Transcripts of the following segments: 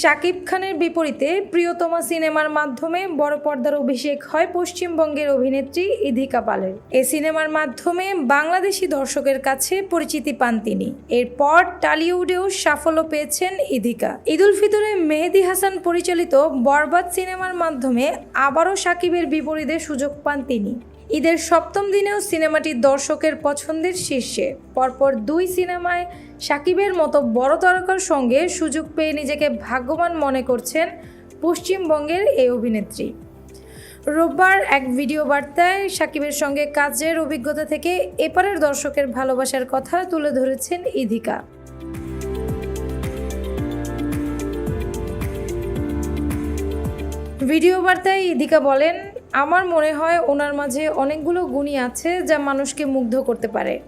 শাকিব খানের বিপরীতে প্রিয়তমা সিনেমার মাধ্যমে বড় পর্দার অভিষেক হয় পশ্চিমবঙ্গের অভিনেত্রী ইধিকা পালের। এ সিনেমার মাধ্যমে বাংলাদেশি দর্শকের কাছে পরিচিতি পান তিনি। এরপর টালিউডেও সাফল্য পেয়েছেন ইধিকা। ঈদুল ফিতরে মেহেদি হাসান পরিচালিত বরবাদ সিনেমার মাধ্যমে আবারও সাকিবের বিপরীতে সুযোগ পান তিনি। ঈদের সপ্তম দিনেও সিনেমাটি দর্শকের পছন্দের শীর্ষে। পরপর দুই সিনেমায় সাকিবের মতো বড় তারকার সঙ্গে সুযোগ পেয়ে নিজেকে ভাগ্যবান মনে করছেন পশ্চিমবঙ্গের এই অভিনেত্রী। রোববার এক ভিডিও বার্তায় সাকিবের সঙ্গে কাজের অভিজ্ঞতা থেকে এপারের দর্শকের ভালোবাসার কথা তুলে ধরেছেন ইধিকা। ভিডিও বার্তায় ইদিকা বলেন, আমার মনে হয় ওনার মাঝে অনেকগুলো গুণই আছে যা মানুষকে মুগ্ধ করতে পারে।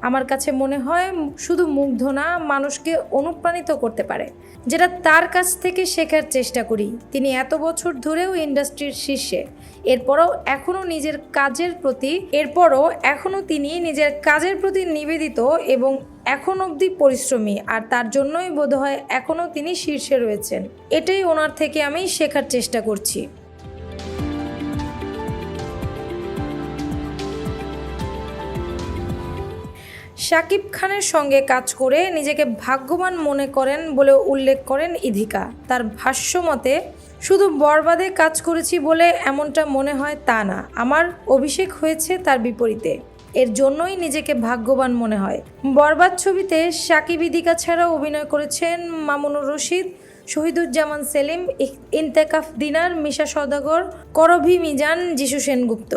আমার কাছে মনে হয় শুধু মুগ্ধ না, মানুষকে অনুপ্রাণিত করতে পারে। যেটা তার কাছ থেকে শেখার চেষ্টা করি। তিনি এত বছর ধরেও ইন্ডাস্ট্রির শীর্ষে। এরপরও এখনও নিজের কাজের প্রতি, এরপরও এখনও তিনি নিজের কাজের প্রতি নিবেদিত এবং এখন অবধি পরিশ্রমী, আর তার জন্যই বোধহয় এখনও তিনি শীর্ষে রয়েছেন। এটাই ওনার থেকে আমি শেখার চেষ্টা করছি। শাকিব খানের সঙ্গে কাজ করে নিজেকে ভাগ্যবান মনে করেন বলে উল্লেখ করেন ইধিকা। তার ভাষ্য মতে, শুধু বরবাদে কাজ করেছি বলে এমনটা মনে হয় তা না। আমার অভিষেক হয়েছে তার বিপরীতে। এর জন্যই নিজেকে ভাগ্যবান মনে হয়। বরবাদ ছবিতে সাকিব ইদিকা ছাড়াও অভিনয় করেছেন মামুনুর রশিদ, শহীদুজ্জামান সেলিম ইন্তেকাফ দিনার, মিশা সদাগর করভি মিজান, যিশু সেনগুপ্ত।